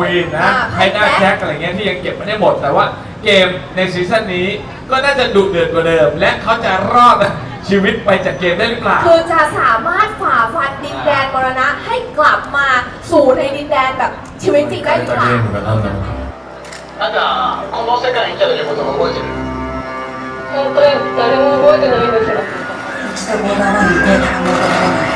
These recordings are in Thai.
วีนนะ อ่า ไพ่หน้าแจ็คอะไรเงี้ยที่ยังเก็บไม่ได้หมด แต่ว่าเกมในซีซั่นนี้ก็น่าจะดุเดือดกว่าเดิม และเขาจะรอดชีวิตไปจากเกมได้หรือเปล่า คือจะสามารถฝ่าฟันดินแดนมรณะให้กลับมาสู่ในดินแดนแบบชีวิตจริงได้หรือเปล่า あなたこの世界に来た時のこと覚えてる本当に誰も覚えてないんだけど一度ボーダーライン越えたら戻られない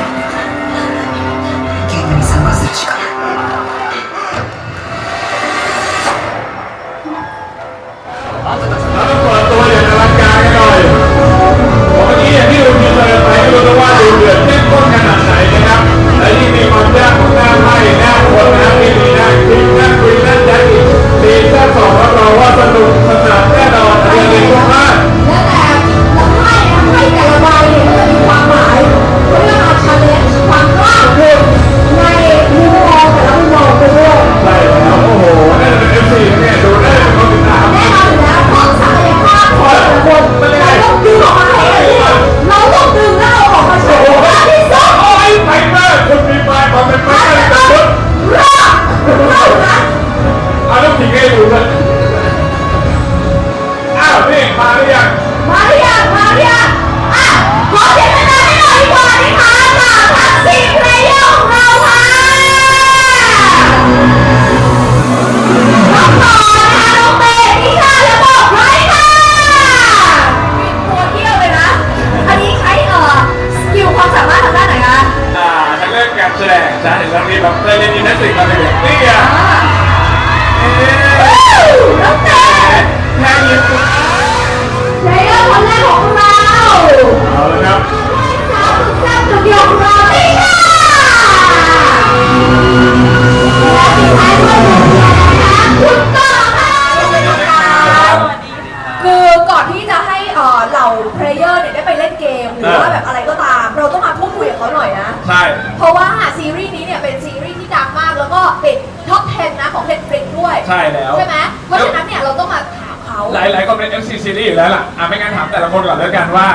แล้ว ใช่ไหมเพราะฉะนั้นเนี่ยเราต้องมาถามเขาหลายหลายๆคนเป็น FC ซีรีส์อยู่แล้วล่ะอะไม่งั้นถามแต่ละคนก่อนแล้วกันว่า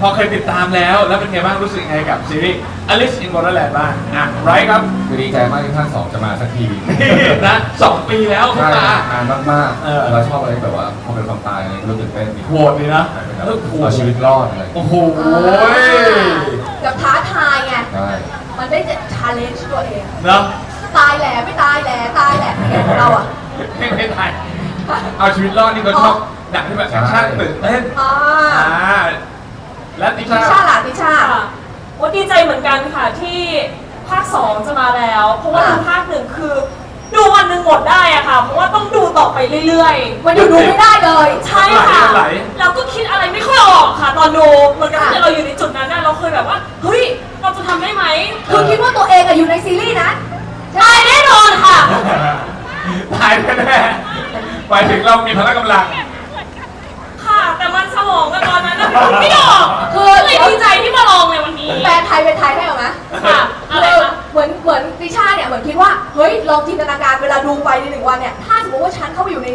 พอเคยติดตามแล้วแล้วเป็นไงบ้างรู้สึกยังไงกับซีรีส์ Alice in Wonderland บ้างอะไรครับ คือดีใจมากที่ภาคสองจะมาสักทีนะสองปีแล้วคุณใช่ตานานมากเออ ๆเราชอบอะไรแบบว่าพอเป็นความตายอะไรก็รู้ตื่นเต้นดีโหดดีนะใช่เป็นแบบเออโหด เอาชีวิตรอดอะไรโอ้โห กับท้าทายไง ใช่มันได้จะชาเลนจ์ตัวเอง เนาะตายแหล่ไม่ตายแหล่ตายแหล่เกมของเราอะ ไม่ไม่ได้เอาชีวิตรอดนี่ก็ชอบหนังที่แบบแอคชั่นตื่นเต้นอ่าอ่าและติติชา ชาล่ะติชา ค่ะโอ้ดีใจเหมือนกันค่ะที่ภาค2จะมาแล้ว เพราะว่าอ่าดูภาคหนึ่งคือ ดูวันหนึ่งหมดได้อะค่ะ เพราะว่าต้องดูต่อไปเรื่อยๆมันอยู่ดูไม่ได้เลยใช่ค่ะเราก็คิดอะไรไม่ค่อยออกค่ะ ตอนดูเหมือนกับที่เราอยู่ในจุดนั้นน่ะเราเคยแบบว่า เฮ้ย เราจะทำได้ไหม คือคิดว่าตัวเองอะอยู่ในซีรีส์นะ ได้แน่นอนค่ะ ตายแน่ๆ หมายถึงเรามีพละกำลัง ค่ะ แต่มันสมองกันตอนนั้นน่ะมันไม่ออกคือเลยดีใจที่มาลองในวันนี้ แปลไทยเป็นไทยได้เหรอไหมค่ะอะไรคือคะ เหมือนเหมือนติชาเนี่ยเหมือนคิดว่า เฮ้ยลองจินตนาการเวลาดูไปในหนึ่งวันเนี่ย ถ้าสมมติว่าฉันเข้าไปอยู่ใน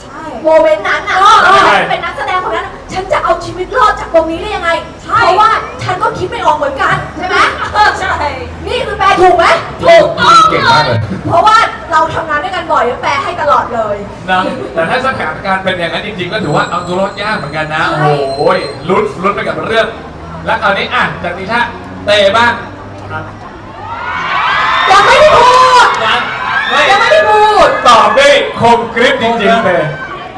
ใช่ โมเมนต์นั้นอะเออเออฉันเป็นนักแสดงคนนั้นฉันจะเอาชีวิตรอดจากตรงนี้ได้ยังไงใช่เพราะว่าฉันก็คิดไม่ออกเหมือนกันใช่ไหมเออใช่ นี่คือแปลถูกไหมถูกต้องเก่งเลมากยเลย เพราะว่า เราทำงานด้วยกันบ่อยแล้วแปลให้ตลอดเลย นะแต่ถ้าสถานการณ์เป็นอย่างนั้นจริงๆ ก็ถือว่าเอาตัวรอดยากเหมือนกันนะ ใช่ โอ้โหลุ้นลุ้นไปกับเรื่อง แล้วคราวนี้อะจากนิชาเตบ้างยังไม่ได้พูดไม่ยังไม่ได้พูด ตอบได้คมกริบจริงๆเลยอ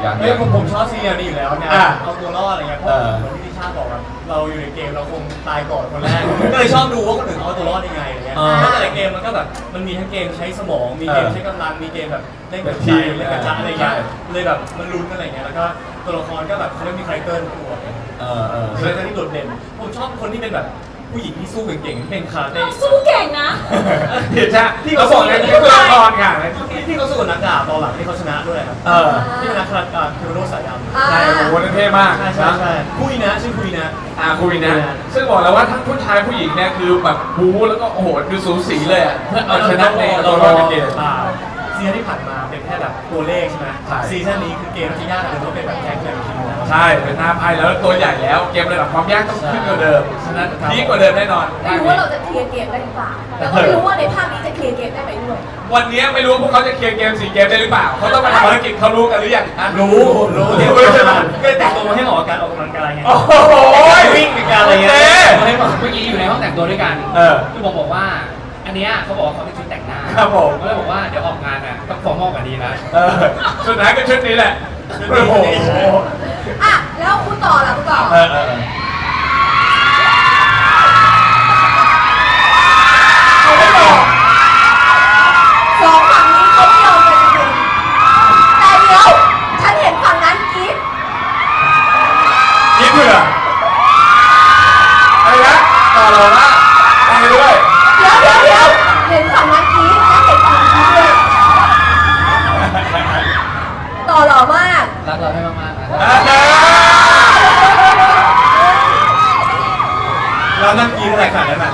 ย่างเฮ้ยผมผมชอบซีรีส์นี้อยู่แล้วเนี่ยอะเอาตัวรอดอะไรเงี้ยเพเอราะอเหมือนที่พี่ชาติบอกอะเราอยู่ในเกมเราคงตายก่อนคนแรกก็เลยชอบดูว่าคนอื่นเขาเอาตัวรอดยังไงอะไรเงี้ยอ่าแล้วแต่ละเกมมันก็แบบมันมีทั้งเกมใช้สมองมีเกมเออใช้กำลังมีเกมแบบเล่นแบกับบทีทีมเล่นกับจักรอะไรเงี้ยใช่เลยแบบมันลุ้นอะไรเงี้ยแล้วก็ตัวละครก็แบบเขาเรียกมีคาแรคเตอร์ในตัว เออเออ คาแรคเตอร์ที่โดดเด่น ผมชอบคนที่เป็นแบบ ผู้หญิงที่สู้เก่งๆที่เป็นคาราเต้ สู้เก่งนะนิชาที่เขาบอกเลยนี่คือละครค่ะที่ที่เขาสู้กับนักดาบตอนหลังที่เขาชนะด้วยครับเออ ที่เป็นนักคาราอ่าเทโรโนสายดำอ่าใช่โอ้โหนั่นเท่มากใช่ใช่ใช่คุยนะชื่อคุยนะอาคุยนะ ซึ่งบอกแล้วว่าทั้งผู้ชายผู้หญิงเนี่ยคือแบบบู๊แล้วก็โอ้โหคือสูสีเลยอะเพื่อเอาชนะในตัวรอดในเกม อ่าซีซั่นที่ผ่านมาเป็นแค่แบบตัวเลขใช่ไหมซีซั่นนี้คือเกมที่ยากกว่าเดิมเพราะเป็นแบบแข่งแบบทีมแล้ว ใช่เป็นหน้าไพ่แล้วตัวใหญ่แล้วเกมระดับความยากต้องขึ้นกว่าเดิมฉะนั้นดีกว่าเดิมแน่นอนไม่รู้ว่าเราจะเคลียร์เกมได้หรือเปล่าแล้วก็ไม่รู้ว่าในภาคนี้จะเคลียร์เกมได้ไหมด้วยวันนี้ไม่รู้ว่าพวกเขาจะเคลียร์เกมสี่เกมได้หรือเปล่าเขาต้องมาทำภารกิจเขารู้กันหรือยังฮะรู้รู้เตรียมตัวใช่ไหมก็เลยแต่งตัวมาให้เหมาะกับการออกกำลังกายไงโอ้โหวิ่งในการอะไรเงี้ยโคให้เหมาะเมื่อกี้อยู่ในห้องแต่งตัวด้วยกันเออพี่บอมบอกว่าอันเนี้ยเขาบอกว่าเขาเป็นชุดแต่งหน้าครับผมก็เลยบอกว่าเดี๋ยวออกงานอะต้องฟอร์มอลกว่านี้นะเออสุดท้ายก็ชุดนี้แหละ โอ้โหอะแล้วคุณต่อล่ะคุณต่อเออเออเขาไม่บอกสองฝั่งนี้เขาไม่ยอมกันจริงๆแต่เดี๋ยว ฉันเห็นฝั่งนั้นกรี๊ด ยิ้มเผื่ออะไรนะต่อเลยนะไปด้วย เดี๋ยวเดี๋ยวเดี๋ยวเห็นฝั่งนั้นกรี๊ดและเห็นฝั่งนี้ด้วยต่อหล่อมาก รักเราให้มากๆนะ อ่าฮะ เรานั่งกินอะไรขนาดนั้นนะ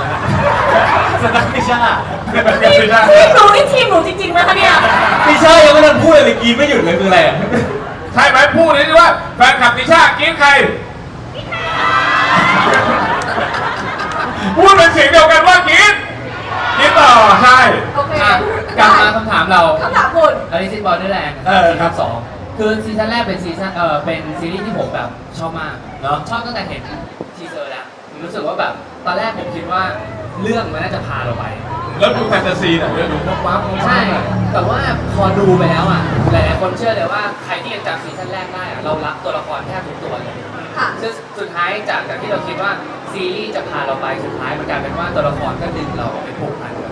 สนักไม่ใช่ ไม่ใช่ ทีมหนูนี่ทีมหนูจริงๆนะคะเนี่ย ไม่ ใช่ยังไม่ทันพูดเลยกินไม่หยุดเลยคืออะไรอะใช่ไหมพูดเลยดิว่าแฟนคลับติชากินใครพูดเป็นเสียงเดียวกันว่ากินกินต่อใช่โอเคอะกลับมาคำถามเรา คำถามคุณ อลิซิบอลด้วยแรงเออซีซั่นสองคือซีซั่นแรกเป็นซีซั่นเออเป็นซีรีส์ที่ผมแบบชอบมากเนอะชอบตั้งแต่เห็นทีเซอร์แล้วผมรู้สึกว่าแบบตอนแรกผมคิดว่าเรื่องมันน่าจะพาเราไป แล้วดูแฟนตาซีหน่อยแล้วดูพวกว้าวใช่ แต่ว่าพอดูไปแล้วอะ หลายๆคนเชื่อเลยว่าใครที่ยังจำซีซั่นแรกได้อะเรารักตัวละครแทบทุกตัวเลย ค่ะ ซึ่งสุดท้ายจากจากที่เราคิดว่าซีรีส์จะพาเราไป สุดท้ายมันกลายเป็นว่าตัวละครก็ดึงเราไปผูกพันกับตัวละคร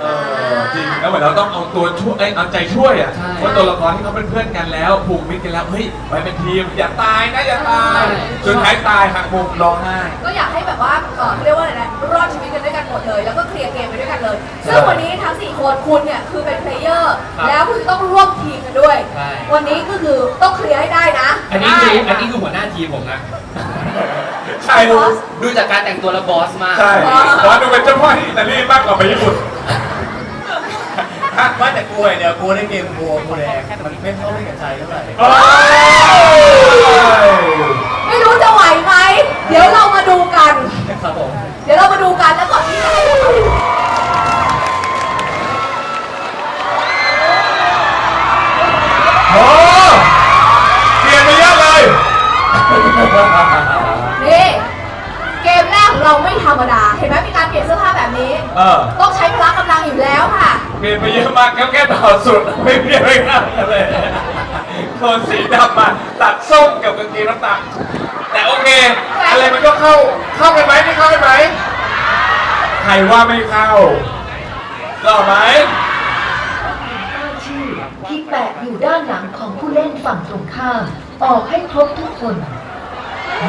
เออจริงแล้วเหมือนเราต้องเอาตัวช่วยเอ้ยเอาใจช่วยอะใช่ ว่าตัวละครที่เขาเป็นเพื่อนกันแล้วผูกมิตรกันแล้วเฮ้ยไปเป็นทีมอย่าตายนะอย่าตายใช่สุดท้ายตายหักมุมร้องไห้ ก็อยากให้แบบว่าเออเขาเรียกว่าอะไรนะรอดชีวิตกันด้วยกันหมดเลย แล้วก็เคลียร์เกมไปด้วยกันเลย ซึ่งวันนี้ทั้ง4คนคุณเนี่ยคือเป็นเพลเยอร์แล้วคุณจะต้องร่วมทีมกันด้วย ใช่ วันนี้ก็คือต้องเคลียร์ให้ได้นะอันนี้คืออันนี้คือหัวหน้าทีมผมนะ ใช่บอสดูจากการแต่งตัวแล้วบอสมาก ใช่ขอดูเป็นเจ้าพ่อที่อิตาลีมากกว่าไปญี่ปุ่นว่าแต่กลัวอย่างเดียวกลัวในเกมกลัวกลัวแดงมันไม่เข้าไม่กับใจเท่าไหร่ มาตัดส้มกับกางเกงน้ำตาลแต่โอเค อะไรมันก็เข้าเข้ากันไหมไม่เข้ากันไหมใครว่าไม่เข้าหล่อไหมป้ายชื่อที่แปะอยู่ด้านหลังของผู้เล่นฝั่งตรงข้าม ออกให้ครบทุกคน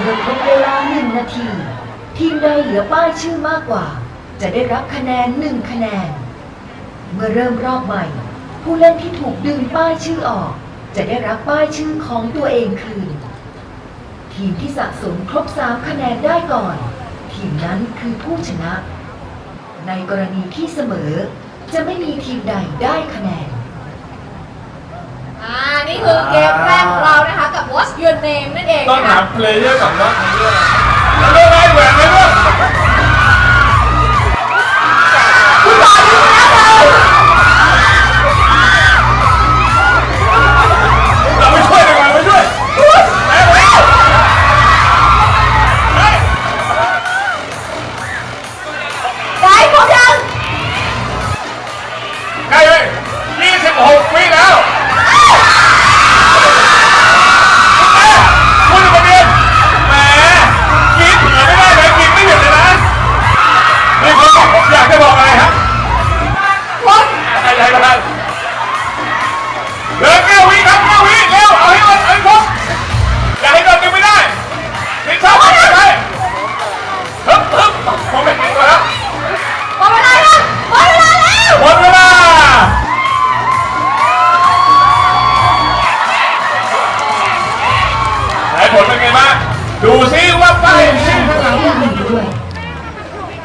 เมื่อครบเวลาหนึ่งนาที ทีมใดเหลือป้ายชื่อมากกว่า จะได้รับคะแนนหนึ่งคะแนน เมื่อเริ่มรอบใหม่ ผู้เล่นที่ถูกดึงป้ายชื่อออก จะได้รับป้ายชื่อของตัวเองคืนทีมที่สะสมครบสามคะแนนได้ก่อน ทีมนั้นคือผู้ชนะ ในกรณีที่เสมอ จะไม่มีทีมใดได้คะแนน อ่า นี่คือเกมแรกของเรานะคะกับ What's Your Name นั่นเองต้องนะถาคะมเพลเยอร์ก่อนว่าแล้วเรื่องอะไรแหวนไหมลูกคุณต่อดูแล้วเลย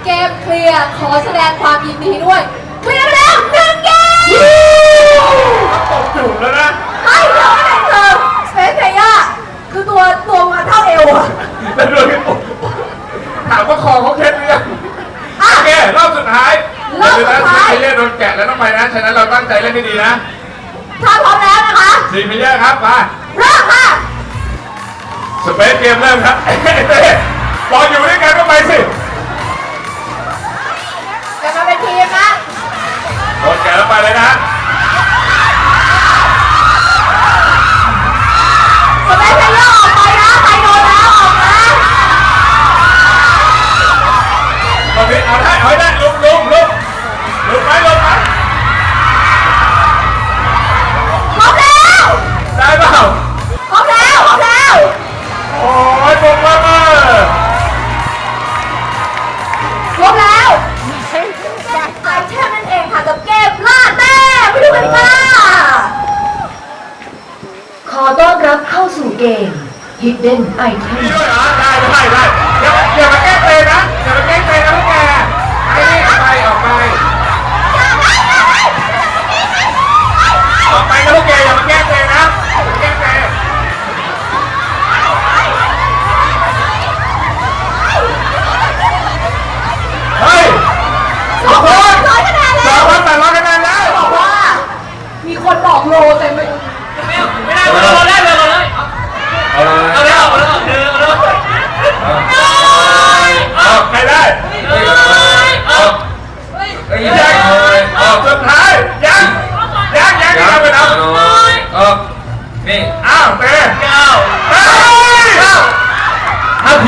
เกมเคลียร์ขอแสดงความยินดีด้วยเคลียร์แล้วหนึ่งเกม ตบจูบแล้วนะไอ้เธอไม่ได้เธอสเปซเทย่าคือตัวตัวมาเท่าเอวอะแล้วโดนที่ตบถามว่าคอเขาเคล็ดหรือยังโอเครอบสุดท้ายรอบสุดท้าย ซีเรียสโดนแกะแล้วต้องไปนะฉะนั้นเราตั้งใจเล่นให้ดีนะถ้าพร้อมแล้วนะคะสี่เรียสครับมาเริ่มค่ะ สเปซเกมเริ่มครับ 因爱他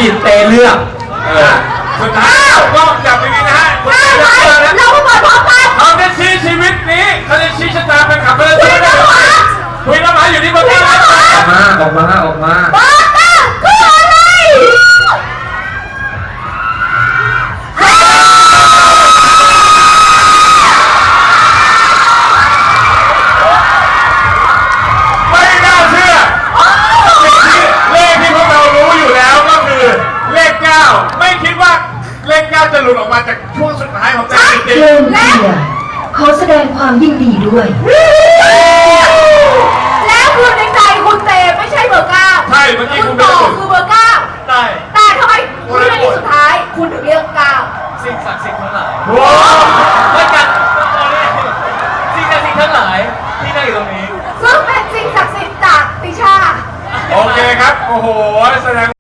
ทีมเตเลือกสุดท้ายก็จับไปนี้นะฮะคุณเตเลือกเจนะเราไปบอกพร้อมกันเขาจะชี้ชีวิตนี้เขาจะชี้ชะตาเป็นขับเรือคุยน้ำหวานคุยน้ำหวานอยู่ที่ประเทศออกมาออกมาออกมา สิ่งทั้งหลายว้าวไม่กันสิ่งศักดิ์สิทธิ์ทั้งหลายที่นั่งอยู่ตรงนี้ ซึ่งเป็นสิ่งศักดิ์สิทธิ์จากติชา โอเคครับ โอ้โห แสดง